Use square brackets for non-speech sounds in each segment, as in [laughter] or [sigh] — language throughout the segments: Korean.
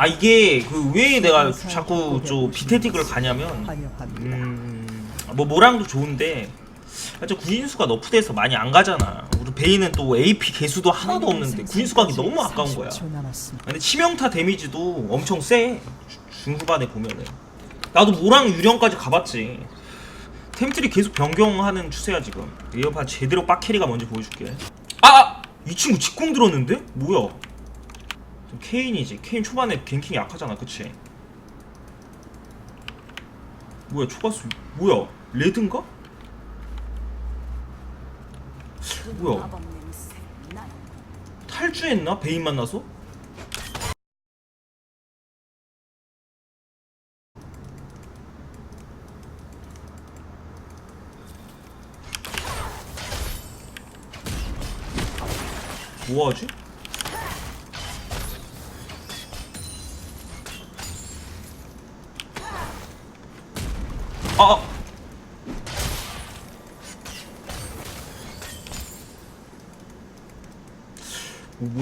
아 이게 그 왜 내가 자꾸 저 비테틱을 가냐면 환영합니다. 음뭐 모랑도 좋은데 진짜 구인수가 너프돼서 많이 안 가잖아. 우리 베이는 또 AP 개수도 하나도 없는데 구인수 가기 너무 아까운 거야. 30초 남았습니다. 근데 치명타 데미지도 엄청 세 중후반에 보면은 나도 모랑 유령까지 가봤지 템들이 계속 변경하는 추세야 지금 이어파 제대로 빡캐리가 먼저 보여줄게 아! 아! 이 친구 직공 들었는데? 뭐야 좀 케인이지 케인 초반에 갱킹이 약하잖아 그치? 뭐야 초가스 뭐야 레드인가? 뭐야 탈주했나? 베인 만나서? 뭐하지?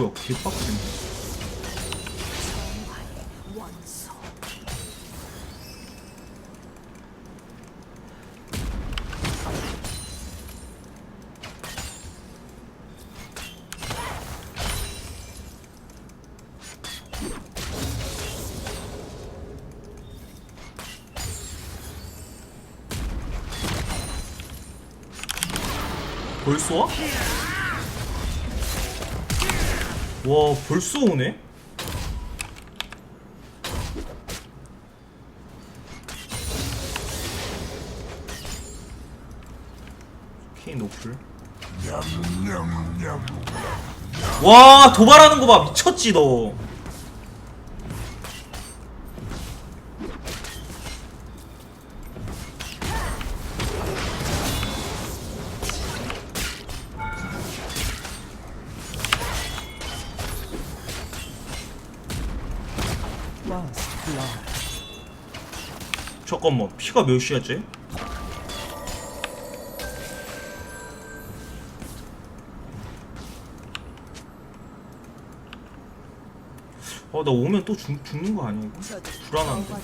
오 뭐야 개빡치네. 벌써 와? 와 벌써 오네? 노플 와 도발하는 거 봐 미쳤지 너 잠깐만 피가 몇이야지? 어, 나 오면 또 죽, 죽는 거 아니야 이거? 불안한데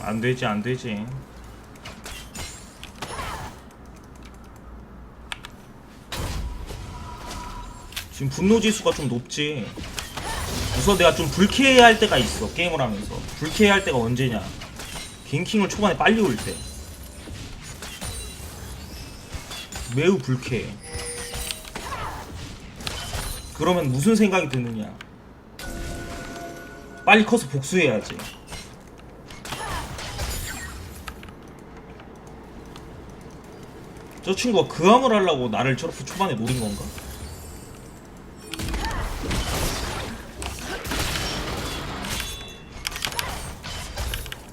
안 되지 안 되지. 지금 분노 지수가 좀 높지. 우선 내가 좀 불쾌할 때가 있어 게임을 하면서. 불쾌할 때가 언제냐? 갱킹을 초반에 빨리 올 때. 매우 불쾌해. 그러면 무슨 생각이 드느냐? 빨리 커서 복수해야지 저 친구가 그함을 하려고 나를 저렇게 초반에 노린 건가?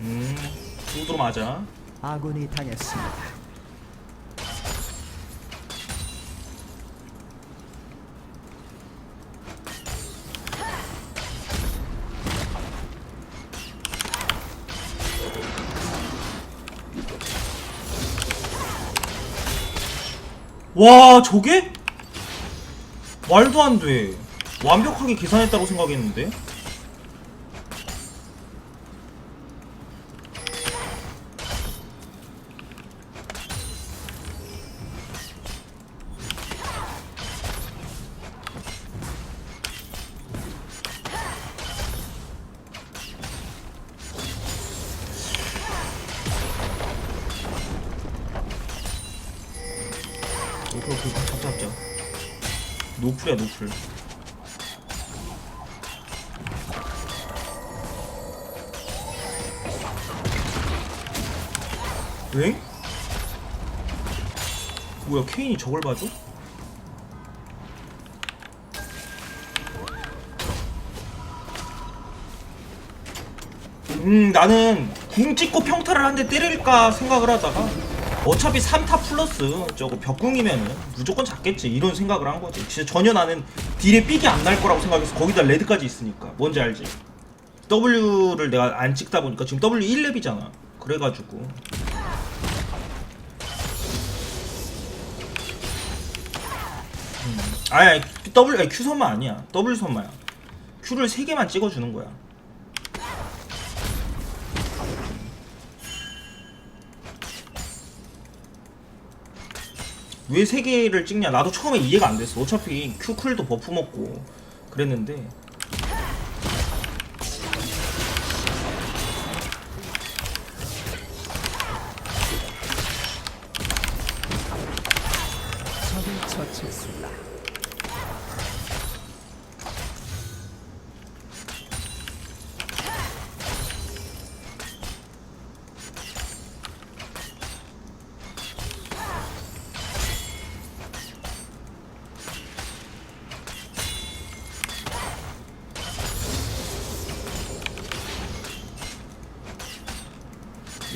음, 두드러 맞아. 아군이 당했습니다. 와, 저게? 말도 안 돼. 완벽하게 계산했다고 생각했는데? 엥? 뭐야 케인이 저걸 봐줘? 음 나는 궁 찍고 평타를 한 대 때릴까 생각을 하다가 어차피 3타 플러스 저거 벽궁이면은 무조건 잡겠지 이런 생각을 한 거지 진짜 전혀 나는 딜에 삑이 안 날 거라고 생각해서 거기다 레드까지 있으니까 뭔지 알지? W를 내가 안 찍다 보니까 지금 W 1렙이잖아 그래가지고 아니 아니 W 아니, Q 선만 아니야 W 선마야 Q를 3개만 찍어주는 거야 왜 세 개를 찍냐? 나도 처음에 이해가 안 됐어. 어차피 Q 쿨도 버프 먹고 그랬는데 처치했습니다.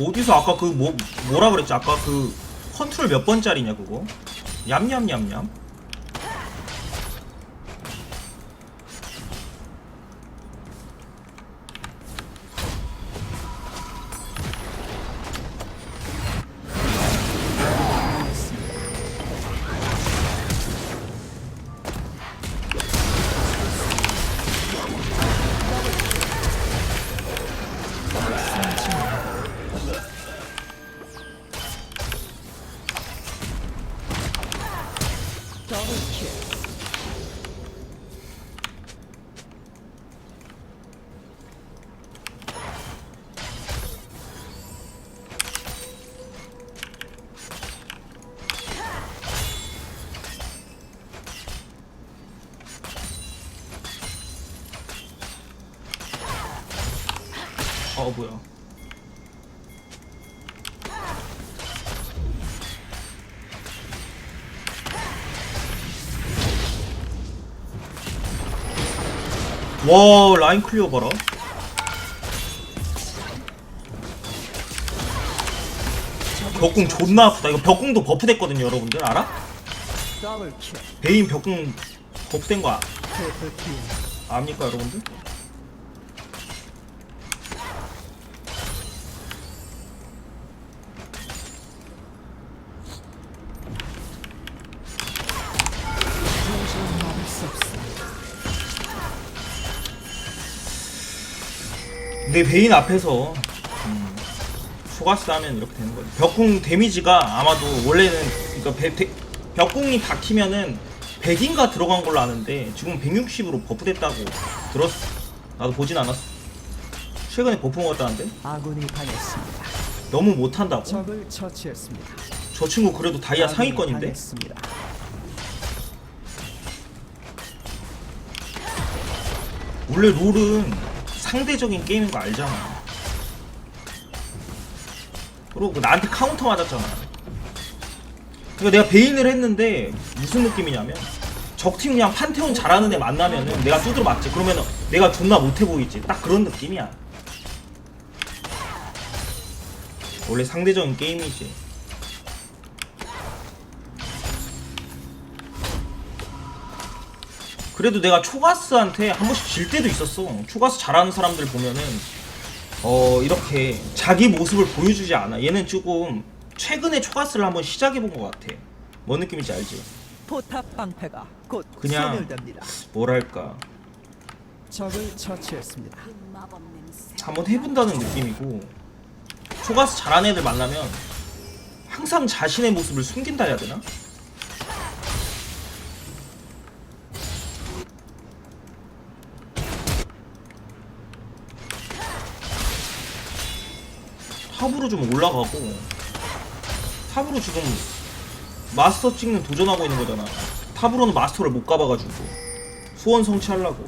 어디서 아까 그 뭐 뭐라 그랬지? 아까 그 컨트롤 몇 번짜리냐 그거? 얌얌얌얌. 어 뭐야? 와 라인 클리어 봐라. 벽궁 존나 아프다. 이거 벽궁도 버프 됐거든요, 여러분들 알아? 베인 벽궁 버프 된 거 아-. 압니까, 여러분들? 내 베인 앞에서 음, 소가스 하면 이렇게 되는 거지. 벽궁 데미지가 아마도 원래는 그러니까 배- 대- 벽궁이 박히면은 100인가 들어간 걸로 아는데 지금 160으로 버프됐다고 들었어. 나도 보진 않았어. 최근에 버프 먹었다는데 아군이 당했습니다. 너무 못한다고. 적을 처치했습니다. 저 친구 그래도 다이아 상위권인데 당했습니다. 원래 롤은 상대적인 게임인 거 알잖아. 그리고 그 나한테 카운터 맞았잖아. 그러니까 내가 베인을 했는데 무슨 느낌이냐면 적팀 그냥 판테온 잘하는 애 만나면은 내가 두드려 맞지. 그러면 내가 존나 못해 보이지. 딱 그런 느낌이야. 원래 상대적인 게임이지. 그래도 내가 초가스한테 한 번씩 질 때도 있었어. 초가스 잘하는 사람들 보면은 어 이렇게 자기 모습을 보여주지 않아. 얘는 조금 최근에 초가스를 한번 시작해 본 것 같아. 뭔 느낌인지 알지? 포탑 방패가 곧 그냥- 소멸됩니다. 뭐랄까 적을 처치했습니다. 한번 해본다는 느낌이고 초가스 잘하는 애들 만나면 항상 자신의 모습을 숨긴다 해야 되나? 탑으로 좀 올라가고 탑으로 지금 마스터 찍는 도전하고 있는 거잖아. 탑으로는 마스터를 못 가봐가지고 소원 성취하려고.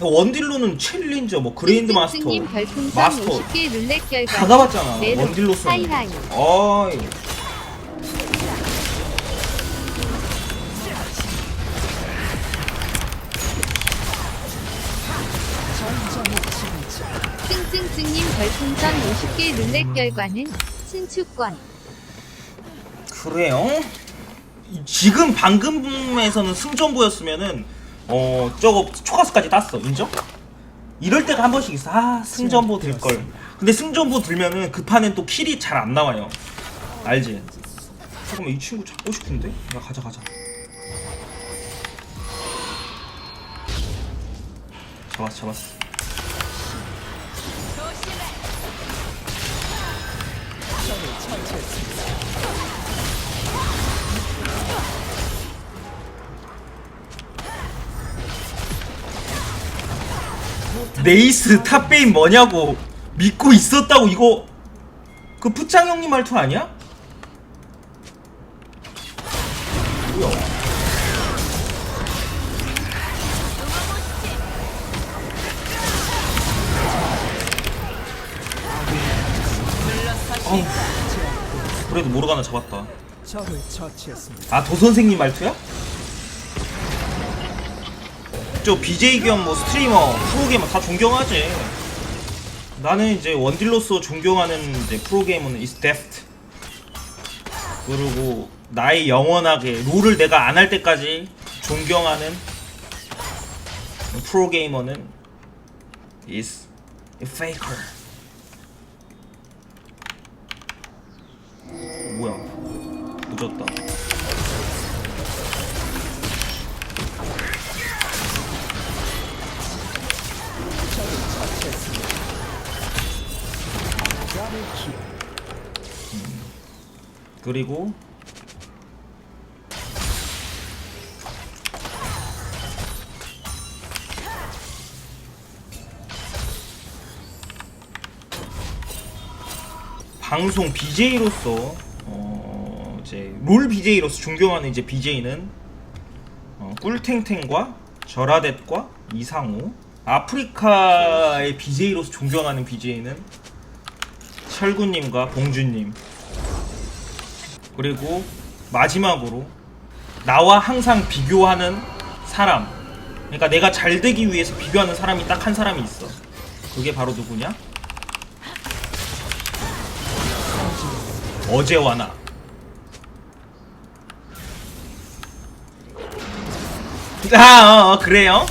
원딜로는 챌린저 뭐 그랜드 마스터 마스터. 50개 룰렛 결과 다 가봤잖아 네로, 원딜로서는. 하 별풍선 50개 룰렛 결과는 신축권 그래요? 이- 지금 방금에서는 승전보였으면은 어 저거 초가스까지 땄어 인정? 이럴 때가 한 번씩 있어 아 승전보 들걸 근데 승전보 들면은 그 판엔 또 킬이 잘 안 나와요 알지? 잠깐만 이 친구 잡고 싶은데? 야 가자 가자 잡았어 잡았어 네이스 탑베인 뭐냐고 믿고 있었다고 이거 그 푸짱 형님 말투 아니야? 모르가나 잡았다. 아 도 선생님 말투야? 저 BJ 겸 뭐 스트리머, 프로게이머 다 존경하지. 나는 이제 원딜로서 존경하는 이제 프로게이머는 is deft. 그리고 나의 영원하게 롤을 내가 안 할 때까지 존경하는 프로게이머는 is a faker. 뭐야? 늦었다. 더블킬. 그리고 방송 BJ로서 어 이제 롤 BJ로서 존경하는 이제 BJ는 어 꿀탱탱과 절하댓과 이상호 아프리카의 BJ로서 존경하는 BJ는 철구님과 봉준님. 그리고 마지막으로 나와 항상 비교하는 사람. 그러니까 내가 잘 되기 위해서 비교하는 사람이 딱 한 사람이 있어. 그게 바로 누구냐? 어제 와 나 아, 어, 어, 그래요?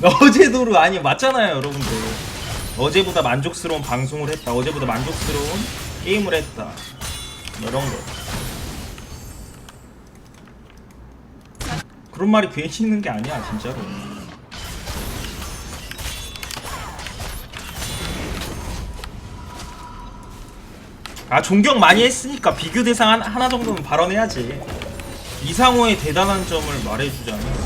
[laughs] 어제도로 아니 맞잖아요 여러분들 어제보다 만족스러운 방송을 했다. 어제보다 만족스러운 게임을 했다. 뭐 이런 거. 그런 말이 괜히 있는 게 아니야 진짜로. 아 존경 많이 했으니까 비교 대상 한- 하나 정도는 발언해야지. 이상호의 대단한 점을 말해주자면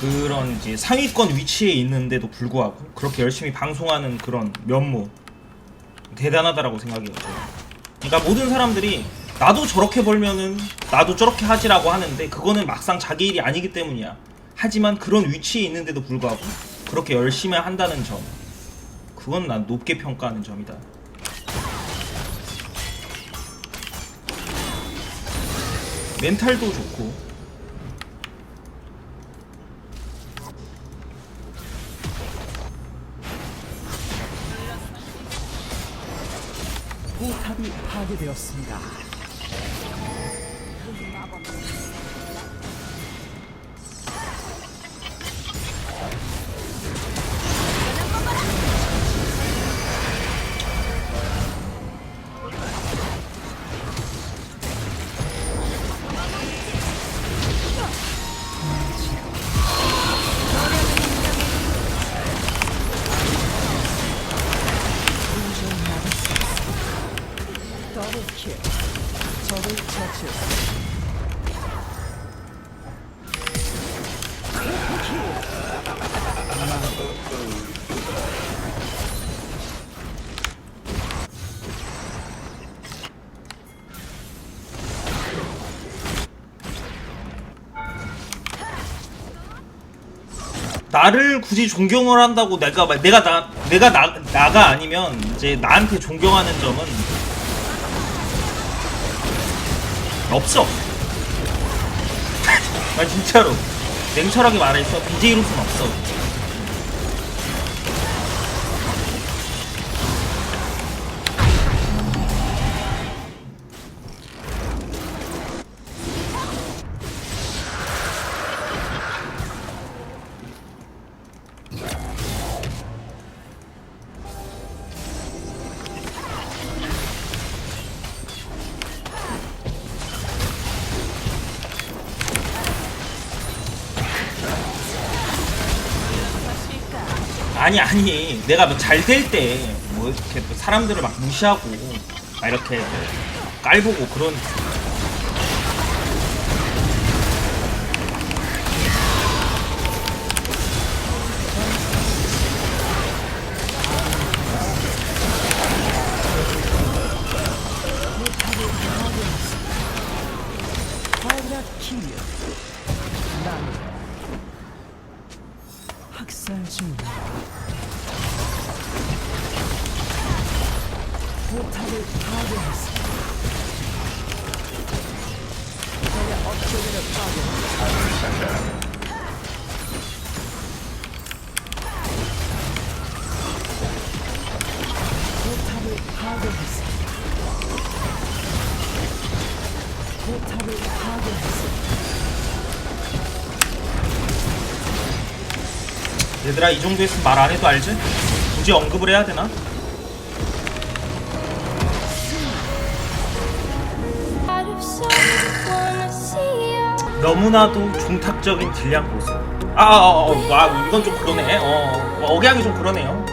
그런 이제 상위권 위치에 있는데도 불구하고 그렇게 열심히 방송하는 그런 면모 대단하다라고 생각해요. 그러니까 모든 사람들이 나도 저렇게 벌면은 나도 저렇게 하지라고 하는데 그거는 막상 자기 일이 아니기 때문이야. 하지만 그런 위치에 있는데도 불구하고 그렇게 열심히 한다는 점 그건 난 높게 평가하는 점이다. 멘탈도 좋고 포탑이 파괴되었습니다. 더블킬. 적을 처치 나를 굳이 존경을 한다고 내가 내가 나 내가 나 나가 아니면 이제 나한테 존경하는 점은 없어. 아 진짜로 냉철하게 말해서 BJ로서는 없어. 아니 아니. 내가 뭐 잘 될 때 뭐 이렇게 또 사람들을 막 무시하고 막 이렇게 깔보고 그런 중입니다. 포탑을 파괴했습니다. 적의 업체계를 파괴했습니다. 포탑을 파괴했습니다. 포탑을 파괴했습니다. 얘들아 이 정도 했으면 말 안 해도 알지? 굳이 언급을 해야 되나? 너무나도 종탁적인 딜량 보소. 아, 아, 아, 아, 아, 이건 좀 그러네. 어, 어, 억양이 좀 그러네요.